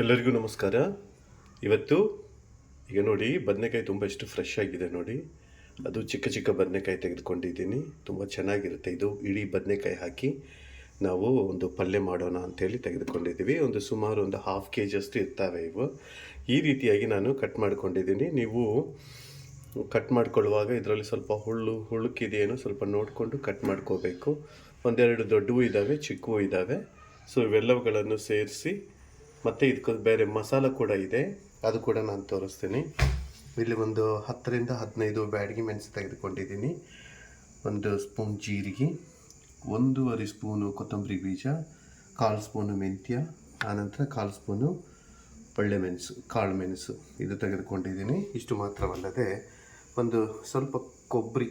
ಎಲ್ಲರಿಗೂ ನಮಸ್ಕಾರ. ಇವತ್ತು ಈಗ ನೋಡಿ ಬದನೆಕಾಯಿ ತುಂಬ ಎಷ್ಟು ಫ್ರೆಶ್ ಆಗಿದೆ ನೋಡಿ. ಅದು ಚಿಕ್ಕ ಚಿಕ್ಕ ಬದನೆಕಾಯಿ ತೆಗೆದುಕೊಂಡಿದ್ದೀನಿ. ತುಂಬ ಚೆನ್ನಾಗಿರುತ್ತೆ. ಇದು ಇಡೀ ಬದನೆಕಾಯಿ ಹಾಕಿ ನಾವು ಒಂದು ಪಲ್ಯ ಮಾಡೋಣ ಅಂತೇಳಿ ತೆಗೆದುಕೊಂಡಿದ್ದೀವಿ. ಒಂದು ಸುಮಾರು ಒಂದು ಹಾಫ್ ಕೆ ಜಿಯಷ್ಟು ಇರ್ತವೆ ಇವು. ಈ ರೀತಿಯಾಗಿ ನಾನು ಕಟ್ ಮಾಡ್ಕೊಂಡಿದ್ದೀನಿ. ನೀವು ಕಟ್ ಮಾಡ್ಕೊಳ್ಳುವಾಗ ಇದರಲ್ಲಿ ಸ್ವಲ್ಪ ಹುಳ್ಳು, ಹುಳುಕಿದೆಯೇನೋ ಸ್ವಲ್ಪ ನೋಡಿಕೊಂಡು ಕಟ್ ಮಾಡ್ಕೋಬೇಕು. ಒಂದೆರಡು ದೊಡ್ಡವು ಇದ್ದಾವೆ ಚಿಕ್ಕವು ಇದ್ದಾವೆ ಸೊ ಇವೆಲ್ಲವುಗಳನ್ನು ಸೇರಿಸಿ ಮತ್ತು ಇದಕ್ಕೊಂದು ಬೇರೆ ಮಸಾಲ ಕೂಡ ಇದೆ. ಅದು ಕೂಡ ನಾನು ತೋರಿಸ್ತೀನಿ. ಇಲ್ಲಿ ಒಂದು ಹತ್ತರಿಂದ ಹದಿನೈದು ಬ್ಯಾಡಗಿ ಮೆಣಸು ತೆಗೆದುಕೊಂಡಿದ್ದೀನಿ. ಒಂದು ಸ್ಪೂನ್ ಜೀರಿಗೆ, ಒಂದೂವರೆ ಸ್ಪೂನು ಕೊತ್ತಂಬರಿ ಬೀಜ, ಕಾಲು ಸ್ಪೂನು ಮೆಂತ್ಯ, ಆನಂತರ ಕಾಲು ಸ್ಪೂನು ಒಳ್ಳೆ ಮೆಣಸು, ಕಾಳು ಮೆಣಸು ಇದು ತೆಗೆದುಕೊಂಡಿದ್ದೀನಿ. ಇಷ್ಟು ಮಾತ್ರವಲ್ಲದೆ ಒಂದು ಸ್ವಲ್ಪ ಕೊಬ್ಬರಿ,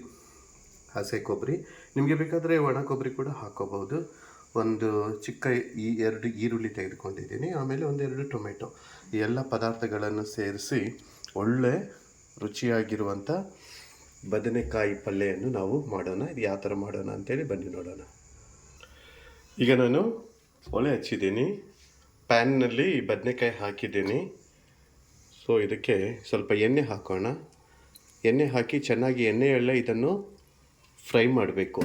ಹಸೆ ಕೊಬ್ಬರಿ. ನಿಮಗೆ ಬೇಕಾದರೆ ಒಣ ಕೊಬ್ಬರಿ ಕೂಡ ಹಾಕೋಬಹುದು. ಒಂದು ಚಿಕ್ಕ ಈ ಎರಡು ಈರುಳ್ಳಿ ತೆಗೆದುಕೊಂಡಿದ್ದೀನಿ, ಆಮೇಲೆ ಒಂದೆರಡು ಟೊಮೆಟೊ. ಈ ಎಲ್ಲ ಪದಾರ್ಥಗಳನ್ನು ಸೇರಿಸಿ ಒಳ್ಳೆ ರುಚಿಯಾಗಿರುವಂಥ ಬದನೆಕಾಯಿ ಪಲ್ಯವನ್ನು ನಾವು ಮಾಡೋಣ. ಇದು ಯಾವ ಥರ ಮಾಡೋಣ ಅಂತೇಳಿ ಬನ್ನಿ ನೋಡೋಣ. ಈಗ ನಾನು ಒಲೆ ಹಚ್ಚಿದ್ದೀನಿ. ಪ್ಯಾನ್ನಲ್ಲಿ ಬದನೆಕಾಯಿ ಹಾಕಿದ್ದೀನಿ. ಸೊ, ಇದಕ್ಕೆ ಸ್ವಲ್ಪ ಎಣ್ಣೆ ಹಾಕೋಣ. ಎಣ್ಣೆ ಹಾಕಿ ಚೆನ್ನಾಗಿ ಎಣ್ಣೆಯಲ್ಲೇ ಇದನ್ನು ಫ್ರೈ ಮಾಡಬೇಕು.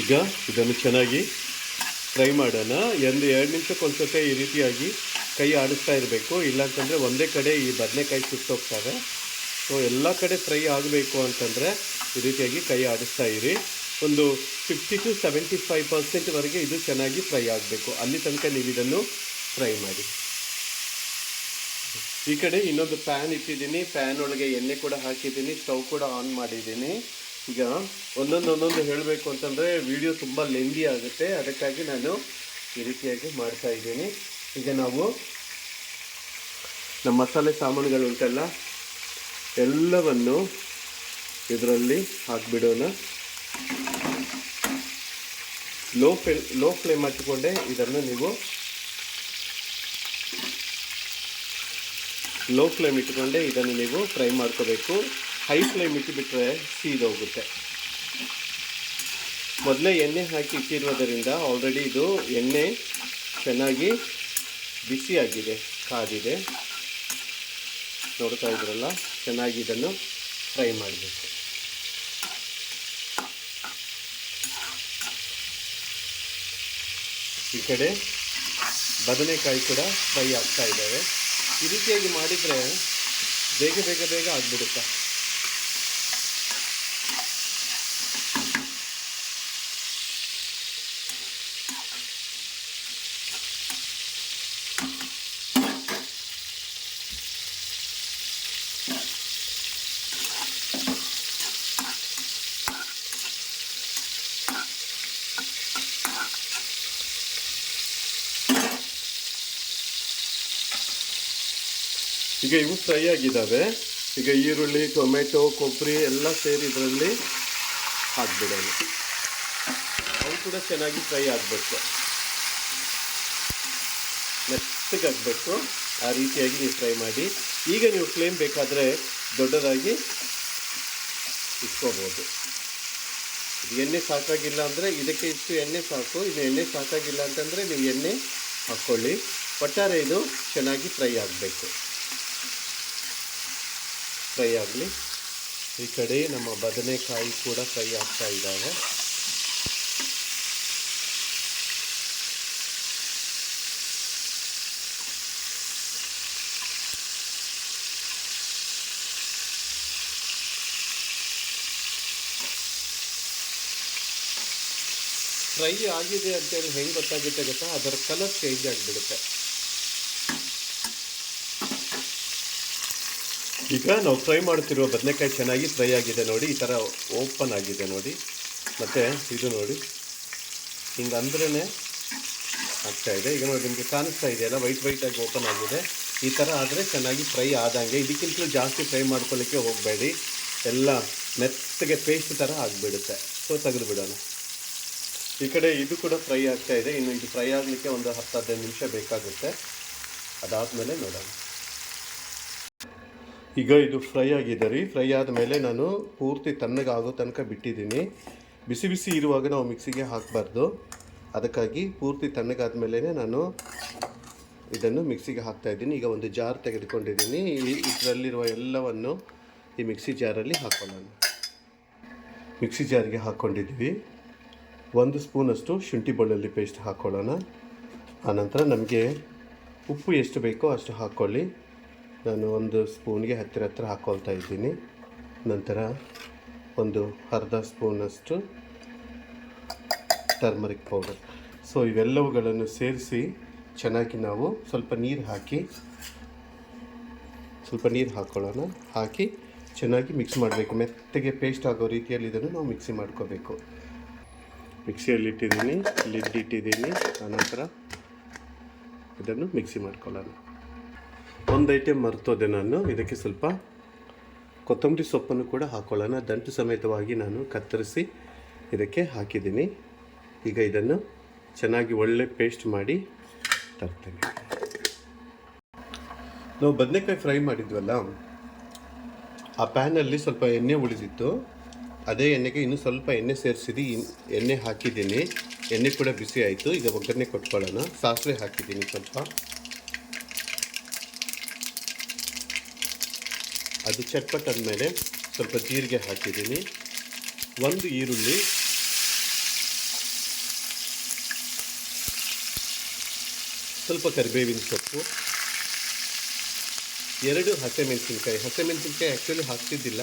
ಈಗ ಇದನ್ನು ಚೆನ್ನಾಗಿ ಫ್ರೈ ಮಾಡೋಣ. ಒಂದು ಎರಡು ನಿಮಿಷಕ್ಕೆ ಒಂದು ಸ್ವಲ್ಪ ಈ ರೀತಿಯಾಗಿ ಕೈ ಆಡಿಸ್ತಾ ಇರಬೇಕು. ಇಲ್ಲಾಂತಂದರೆ ಒಂದೇ ಕಡೆ ಈ ಬದನೆಕಾಯಿ ಸುಟ್ಟೋಗ್ತವೆ ಸೊ ಎಲ್ಲ ಕಡೆ ಫ್ರೈ ಆಗಬೇಕು ಅಂತಂದರೆ ಈ ರೀತಿಯಾಗಿ ಕೈ ಆಡಿಸ್ತಾ ಇರಿ. ಒಂದು ಫಿಫ್ಟಿ ಟು ಸೆವೆಂಟಿ ಫೈವ್ ಪರ್ಸೆಂಟ್ವರೆಗೆ ಇದು ಚೆನ್ನಾಗಿ ಫ್ರೈ ಆಗಬೇಕು. ಅಲ್ಲಿ ತನಕ ನೀವು ಇದನ್ನು ಫ್ರೈ ಮಾಡಿ. ಈ ಕಡೆ ಇನ್ನೊಂದು ಪ್ಯಾನ್ ಇಟ್ಟಿದ್ದೀನಿ. ಪ್ಯಾನ್ ಒಳಗೆ ಎಣ್ಣೆ ಕೂಡ ಹಾಕಿದ್ದೀನಿ. ಸ್ಟವ್ ಕೂಡ ಆನ್ ಮಾಡಿದ್ದೀನಿ. ಈಗ ಒಂದೊಂದು ಒಂದೊಂದು ಹೇಳಬೇಕು ಅಂತಂದರೆ ವಿಡಿಯೋ ತುಂಬ ಲೆಂದಿ ಆಗುತ್ತೆ. ಅದಕ್ಕಾಗಿ ನಾನು ಈ ರೀತಿಯಾಗಿ ಮಾಡ್ತಾ ಇದ್ದೀನಿ. ಈಗ ನಾವು ನಮ್ಮ ಮಸಾಲೆ ಸಾಮಾನುಗಳು ಉಂಟಲ್ಲ, ಎಲ್ಲವನ್ನು ಇದರಲ್ಲಿ ಹಾಕಿಬಿಡೋಣ. ಲೋ ಫ್ಲೇ ಲೋ ಫ್ಲೇಮ್ ಹಚ್ಚಿಕೊಂಡೆ ಇದನ್ನು ನೀವು ಲೋ ಫ್ಲೇಮ್ ಇಟ್ಕೊಂಡೆ, ಇದನ್ನು ನೀವು ಫ್ರೈ ಮಾಡ್ಕೋಬೇಕು. ಹೈ ಫ್ಲೇಮ್ ಇಟ್ಟುಬಿಟ್ರೆ ಸೀದೋಗುತ್ತೆ ಮೊದಲೇ ಎಣ್ಣೆ ಹಾಕಿ ಇಟ್ಟಿರೋದರಿಂದ ಆಲ್ರೆಡಿ ಇದು ಎಣ್ಣೆ ಚೆನ್ನಾಗಿ ಬಿಸಿಯಾಗಿದೆ ಕಾದಿದೆ. ನೋಡ್ತಾ ಇದ್ರಲ್ಲ, ಚೆನ್ನಾಗಿ ಇದನ್ನು ಫ್ರೈ ಮಾಡಬೇಕು. ಈ ಕಡೆ ಬದನೆಕಾಯಿ ಕೂಡ ಫ್ರೈ ಆಗ್ತಾ ಇದ್ದಾವೆ. ಈ ರೀತಿಯಾಗಿ ಮಾಡಿದರೆ ಬೇಗ ಬೇಗ ಬೇಗ ಆಗ್ಬಿಡುತ್ತೆ? ಈಗ ಇವು ಫ್ರೈ ಆಗಿದ್ದಾವೆ ಈಗ ಈರುಳ್ಳಿ, ಟೊಮೆಟೊ ಕೊಬ್ಬರಿ ಎಲ್ಲ ಸೇರಿ ಇದರಲ್ಲಿ ಹಾಕ್ಬಿಡೋಣ. ಅವು ಕೂಡ ಚೆನ್ನಾಗಿ ಫ್ರೈ ಆಗಬೇಕು. ಮೆತ್ತಗೆ ಆಗಬೇಕು. ಆ ರೀತಿಯಾಗಿ ನೀವು ಫ್ರೈ ಮಾಡಿ. ಈಗ ನೀವು ಫ್ಲೇಮ್ ಬೇಕಾದರೆ ದೊಡ್ಡದಾಗಿ ಇಟ್ಕೋಬೋದು. ಎಣ್ಣೆ ಸಾಕಾಗಿಲ್ಲ ಅಂದರೆ ಇದಕ್ಕೆ ಇಷ್ಟು ಎಣ್ಣೆ ಸಾಕು. ಇದು ಎಣ್ಣೆ ಸಾಕಾಗಿಲ್ಲ ಅಂತಂದರೆ ನೀವು ಎಣ್ಣೆ ಹಾಕ್ಕೊಳ್ಳಿ ಒಟ್ಟಾರೆ ಇದು ಚೆನ್ನಾಗಿ ಫ್ರೈ ಆಗಬೇಕು. ಫ್ರೈ ಆಗಲಿ. ಈ ಕಡೆ ನಮ್ಮ ಬದನೆಕಾಯಿ ಕೂಡ ಫ್ರೈ ಆಗ್ತಾ ಇದ್ದಾವೆ. ಫ್ರೈ ಆಗಿದೆ ಅಂತೇಳಿ ಹೆಂಗೆ ಗೊತ್ತಾಗುತ್ತೆ ಗೊತ್ತಾ? ಅದರ ಕಲರ್ ಚೇಂಜ್ ಆಗಿಬಿಡುತ್ತೆ. ಈಗ ನಾವು ಫ್ರೈ ಮಾಡ್ತಿರುವ ಬದನೆಕಾಯಿ ಚೆನ್ನಾಗಿ ಫ್ರೈ ಆಗಿದೆ ನೋಡಿ, ಈ ಥರ ಓಪನ್ ಆಗಿದೆ ನೋಡಿ. ಮತ್ತು ಇದು ನೋಡಿ, ಹಿಂಗೆ ಅಂದ್ರೇ ಆಗ್ತಾ ಇದೆ. ಈಗ ನೋಡಿ, ನಿಮಗೆ ಕಾಣಿಸ್ತಾ ಇದೆಯಲ್ಲ, ವೈಟ್ ವೈಟಾಗಿ ಓಪನ್ ಆಗಿದೆ. ಈ ಥರ ಆದರೆ ಚೆನ್ನಾಗಿ ಫ್ರೈ ಆದಂಗೆ, ಇದಕ್ಕಿಂತಲೂ ಜಾಸ್ತಿ ಫ್ರೈ ಮಾಡ್ಕೊಳ್ಳಿಕ್ಕೆ ಹೋಗಬೇಡಿ. ಎಲ್ಲ ಮೆತ್ತಗೆ ಪೇಸ್ಟ್ ಥರ ಆಗಿಬಿಡುತ್ತೆ. ಸೊ, ತೆಗೆದು ಬಿಡೋಣ. ಈ ಕಡೆ ಇದು ಕೂಡ ಫ್ರೈ ಆಗ್ತಾ ಇದೆ. ಇನ್ನು ಇದು ಫ್ರೈ ಆಗಲಿಕ್ಕೆ ಒಂದು ಹತ್ತು ಹದಿನೈದು ನಿಮಿಷ ಬೇಕಾಗುತ್ತೆ. ಅದಾದಮೇಲೆ ನೋಡೋಣ. ಈಗ ಇದು ಫ್ರೈ ಆಗಿದೆ ರೀ. ಫ್ರೈ ಆದಮೇಲೆ ನಾನು ಪೂರ್ತಿ ತಣ್ಣಗಾಗೋ ತನಕ ಬಿಟ್ಟಿದ್ದೀನಿ. ಬಿಸಿ ಬಿಸಿ ಇರುವಾಗ ನಾವು ಮಿಕ್ಸಿಗೆ ಹಾಕಬಾರ್ದು. ಅದಕ್ಕಾಗಿ ಪೂರ್ತಿ ತಣ್ಣಗಾದ ಮೇಲೆ ನಾನು ಇದನ್ನು ಮಿಕ್ಸಿಗೆ ಹಾಕ್ತಾ ಇದ್ದೀನಿ. ಈಗ ಒಂದು ಜಾರ್ ತೆಗೆದುಕೊಂಡಿದ್ದೀನಿ. ಇದರಲ್ಲಿರುವ ಎಲ್ಲವನ್ನು ಈ ಮಿಕ್ಸಿ ಜಾರಲ್ಲಿ ಹಾಕೊಳ್ಳೋಣ. ಮಿಕ್ಸಿ ಜಾರಿಗೆ ಹಾಕ್ಕೊಂಡಿದ್ವಿ ಒಂದು ಸ್ಪೂನಷ್ಟು ಶುಂಠಿ ಬೆಳ್ಳುಳ್ಳಿ ಪೇಸ್ಟ್ ಹಾಕ್ಕೊಳ್ಳೋಣ ಆನಂತರ ನಮಗೆ ಉಪ್ಪು ಎಷ್ಟು ಬೇಕೋ ಅಷ್ಟು ಹಾಕ್ಕೊಳ್ಳಿ ನಾನು ಒಂದು ಸ್ಪೂನ್ಗೆ ಹತ್ತಿರ ಹತ್ತಿರ ಹಾಕ್ಕೊಳ್ತಾ ಇದ್ದೀನಿ. ನಂತರ ಒಂದು ಅರ್ಧ ಸ್ಪೂನಷ್ಟು ಟರ್ಮರಿಕ್ ಪೌಡರ್ ಸೊ ಇವೆಲ್ಲವುಗಳನ್ನು ಸೇರಿಸಿ ಚೆನ್ನಾಗಿ ನಾವು ಸ್ವಲ್ಪ ನೀರು ಹಾಕಿ, ಸ್ವಲ್ಪ ನೀರು ಹಾಕ್ಕೊಳ್ಳೋಣ ಹಾಕಿ ಚೆನ್ನಾಗಿ ಮಿಕ್ಸ್ ಮಾಡಬೇಕು. ಮೆತ್ತಗೆ ಪೇಸ್ಟ್ ಆಗೋ ರೀತಿಯಲ್ಲಿ ಇದನ್ನು ನಾವು ಮಿಕ್ಸಿ ಮಾಡ್ಕೋಬೇಕು. ಮಿಕ್ಸಿಯಲ್ಲಿ ಇಟ್ಟಿದ್ದೀನಿ ಲಿಡ್ ಇಟ್ಟಿದ್ದೀನಿ. ಆನಂತರ ಇದನ್ನು ಮಿಕ್ಸಿ ಮಾಡ್ಕೊಳ್ಳೋಣ. ಒಂದು ಐಟಮ್ ಮರ್ತೋದೆ ನಾನು. ಇದಕ್ಕೆ ಸ್ವಲ್ಪ ಕೊತ್ತಂಬರಿ ಸೊಪ್ಪನ್ನು ಕೂಡ ಹಾಕೊಳ್ಳೋಣ. ದಂಟು ಸಮೇತವಾಗಿ ನಾನು ಕತ್ತರಿಸಿ ಇದಕ್ಕೆ ಹಾಕಿದ್ದೀನಿ. ಈಗ ಇದನ್ನು ಚೆನ್ನಾಗಿ ಒಳ್ಳೆ ಪೇಸ್ಟ್ ಮಾಡಿ ತರ್ತೇನೆ. ನಾವು ಬದನೆಕಾಯಿ ಫ್ರೈ ಮಾಡಿದ್ವಲ್ಲ, ಆ ಪ್ಯಾನಲ್ಲಿ ಸ್ವಲ್ಪ ಎಣ್ಣೆ ಉಳಿದಿತ್ತು. ಅದೇ ಎಣ್ಣೆಗೆ ಇನ್ನೂ ಸ್ವಲ್ಪ ಎಣ್ಣೆ ಸೇರಿಸಿದಿ ಎಣ್ಣೆ ಹಾಕಿದ್ದೀನಿ. ಎಣ್ಣೆ ಕೂಡ ಬಿಸಿ ಆಯಿತು. ಈಗ ಒಗ್ಗರಣೆ ಕೊಟ್ಕೊಳ್ಳೋಣ. ಸಾಸಿವೆ ಹಾಕಿದ್ದೀನಿ ಸ್ವಲ್ಪ. ಅದು ಚಟ್ಪಟ್ ಆದಮೇಲೆ ಸ್ವಲ್ಪ ಜೀರಿಗೆ ಹಾಕಿದ್ದೀನಿ. ಒಂದು ಈರುಳ್ಳಿ. ಸ್ವಲ್ಪ ಕರಿಬೇವಿನ ಸೊಪ್ಪು. ಎರಡು ಹಸಿಮೆಣಸಿನ್ಕಾಯಿ. ಹಸಿಮೆಣಸಿನ್ಕಾಯಿ ಆ್ಯಕ್ಚುಲಿ ಹಾಕ್ತಿದ್ದಿಲ್ಲ.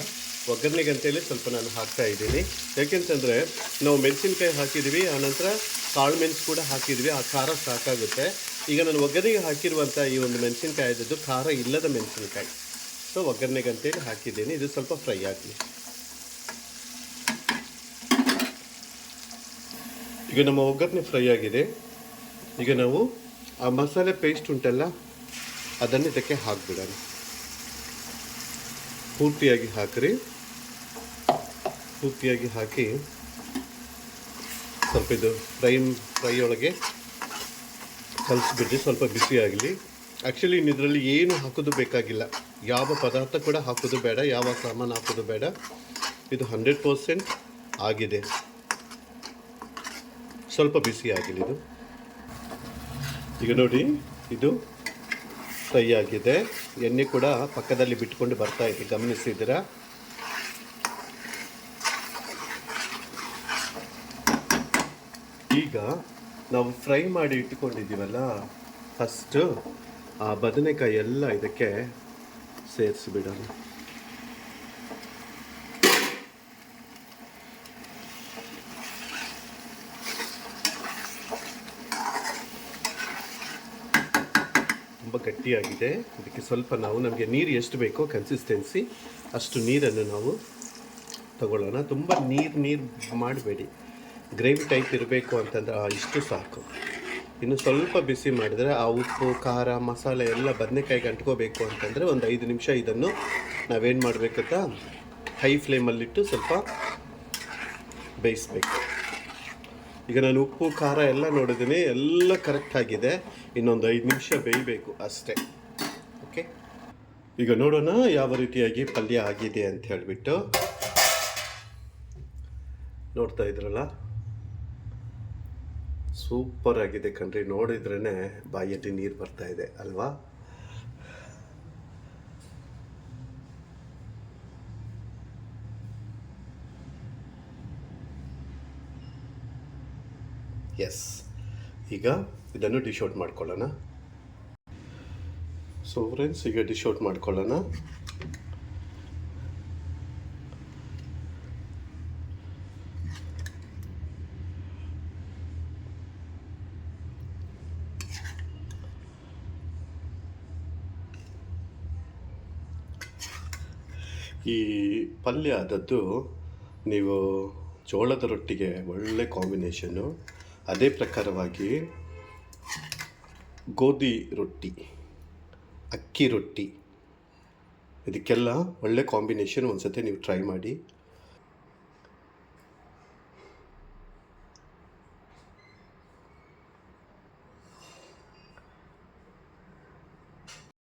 ಒಗ್ಗರಣೆಗೆ ಅಂತೇಳಿ ಸ್ವಲ್ಪ ನಾನು ಹಾಕ್ತಾ ಇದ್ದೀನಿ. ಯಾಕೆಂತಂದರೆ ನಾವು ಮೆಣಸಿನ್ಕಾಯಿ ಹಾಕಿದ್ವಿ ಆನಂತರ ಕಾಳು ಮೆಣಸು ಕೂಡ ಹಾಕಿದ್ವಿ ಆ ಖಾರ ಸಾಕಾಗುತ್ತೆ. ಈಗ ನಾನು ಒಗ್ಗರಣೆಗೆ ಹಾಕಿರುವಂಥ ಈ ಒಂದು ಮೆಣಸಿನ್ಕಾಯಿ ಖಾರ ಇಲ್ಲದ ಮೆಣಸಿನ್ಕಾಯಿ. ಸೊ ಒಗ್ಗರಣೆಗೆ ಅಂತೇಳಿ ಹಾಕಿದ್ದೀನಿ. ಇದು ಸ್ವಲ್ಪ ಫ್ರೈ ಆಗಲಿ. ಈಗ ನಮ್ಮ ಒಗ್ಗರಣೆ ಫ್ರೈ ಆಗಿದೆ. ಈಗ ನಾವು ಆ ಮಸಾಲೆ ಪೇಸ್ಟ್ ಉಂಟಲ್ಲ, ಅದನ್ನು ಇದಕ್ಕೆ ಹಾಕ್ಬಿಡೋಣ. ಪೂರ್ತಿಯಾಗಿ ಹಾಕ್ರಿ. ಪೂರ್ತಿಯಾಗಿ ಹಾಕಿ ಸ್ವಲ್ಪ ಇದು ಫ್ರೈ ಫ್ರೈ ಒಳಗೆ ಕಲಸಿಬಿಡ್ರಿ. ಸ್ವಲ್ಪ ಬಿಸಿ ಆಗಲಿ. ಆ್ಯಕ್ಚುಲಿ ಇದರಲ್ಲಿ ಏನು ಹಾಕೋದು ಬೇಕಾಗಿಲ್ಲ. ಯಾವ ಪದಾರ್ಥ ಕೂಡ ಹಾಕೋದು ಬೇಡ, ಯಾವ ಸಾಮಾನು ಹಾಕೋದು ಬೇಡ. ಇದು ಹಂಡ್ರೆಡ್ ಪರ್ಸೆಂಟ್ ಆಗಿದೆ. ಸ್ವಲ್ಪ ಬಿಸಿ ಆಗಿಲ್ಲ ಇದು. ಈಗ ನೋಡಿ, ಇದು ಫ್ರೈ ಆಗಿದೆ. ಎಣ್ಣೆ ಕೂಡ ಪಕ್ಕದಲ್ಲಿ ಬಿಟ್ಕೊಂಡು ಬರ್ತಾ ಇದೆ, ಗಮನಿಸಿದ್ದೀರಾ? ಈಗ ನಾವು ಫ್ರೈ ಮಾಡಿ ಇಟ್ಕೊಂಡಿದ್ದೀವಲ್ಲ ಫಸ್ಟು ಆ ಬದನೆಕಾಯಿ ಎಲ್ಲ ಇದಕ್ಕೆ ಸೇರಿಸಿಬಿಡೋಣ ತುಂಬ ಗಟ್ಟಿಯಾಗಿದೆ. ಅದಕ್ಕೆ ಸ್ವಲ್ಪ ನಾವು ನಮಗೆ ನೀರು ಎಷ್ಟು ಬೇಕೋ ಕನ್ಸಿಸ್ಟೆನ್ಸಿ ಅಷ್ಟು ನೀರನ್ನು ನಾವು ತಗೊಳ್ಳೋಣ. ತುಂಬ ನೀರು ನೀರು ಮಾಡಬೇಡಿ. ಗ್ರೇವಿ ಟೈಪ್ ಇರಬೇಕು ಅಂತಂದ್ರೆ ಇಷ್ಟು ಸಾಕು. ಇನ್ನು ಸ್ವಲ್ಪ ಬಿಸಿ ಮಾಡಿದರೆ ಆ ಉಪ್ಪು, ಖಾರ, ಮಸಾಲೆ ಎಲ್ಲ ಬದನೆಕಾಯಿಗೆ ಅಂಟ್ಕೋಬೇಕು ಅಂತಂದರೆ ಒಂದು ಐದು ನಿಮಿಷ ಇದನ್ನು ನಾವೇನು ಮಾಡಬೇಕಂತ ಹೈ ಫ್ಲೇಮಲ್ಲಿಟ್ಟು ಸ್ವಲ್ಪ ಬೇಯಿಸ್ಬೇಕು. ಈಗ ನಾನು ಉಪ್ಪು, ಖಾರ ಎಲ್ಲ ನೋಡಿದ್ದೀನಿ, ಎಲ್ಲ ಕರೆಕ್ಟ್ ಆಗಿದೆ. ಇನ್ನೊಂದು ಐದು ನಿಮಿಷ ಬೇಯಬೇಕು ಅಷ್ಟೇ. ಓಕೆ ಈಗ ನೋಡೋಣ ಯಾವ ರೀತಿಯಾಗಿ ಪಲ್ಯ ಆಗಿದೆ ಅಂತ ಹೇಳಿಬಿಟ್ಟು. ನೋಡ್ತಾ ಇದ್ರಲ್ಲ? ಸೂಪರ್ ಆಗಿದೆ ಕಣ್ರಿ. ನೋಡಿದ್ರೇ ಬಾಯಲ್ಲಿ ನೀರು ಬರ್ತಾ ಇದೆ, ಅಲ್ವಾ? ಎಸ್ ಈಗ ಇದನ್ನು ಡಿಶ್ ಔಟ್ ಮಾಡ್ಕೊಳ್ಳೋಣ. ಸೊ ಫ್ರೆಂಡ್ಸ್ ಈಗ ಡಿಶ್ ಔಟ್ ಮಾಡ್ಕೊಳ್ಳೋಣ. ಈ ಪಲ್ಯ ಆದದ್ದು ನೀವು ಜೋಳದ ರೊಟ್ಟಿಗೆ ಒಳ್ಳೆ ಕಾಂಬಿನೇಷನ್ನು ಅದೇ ಪ್ರಕಾರವಾಗಿ ಗೋಧಿ ರೊಟ್ಟಿ, ಅಕ್ಕಿ ರೊಟ್ಟಿ, ಇದಕ್ಕೆಲ್ಲ ಒಳ್ಳೆ ಕಾಂಬಿನೇಷನ್ ಒಂದು ಸತಿ ನೀವು ಟ್ರೈ ಮಾಡಿ.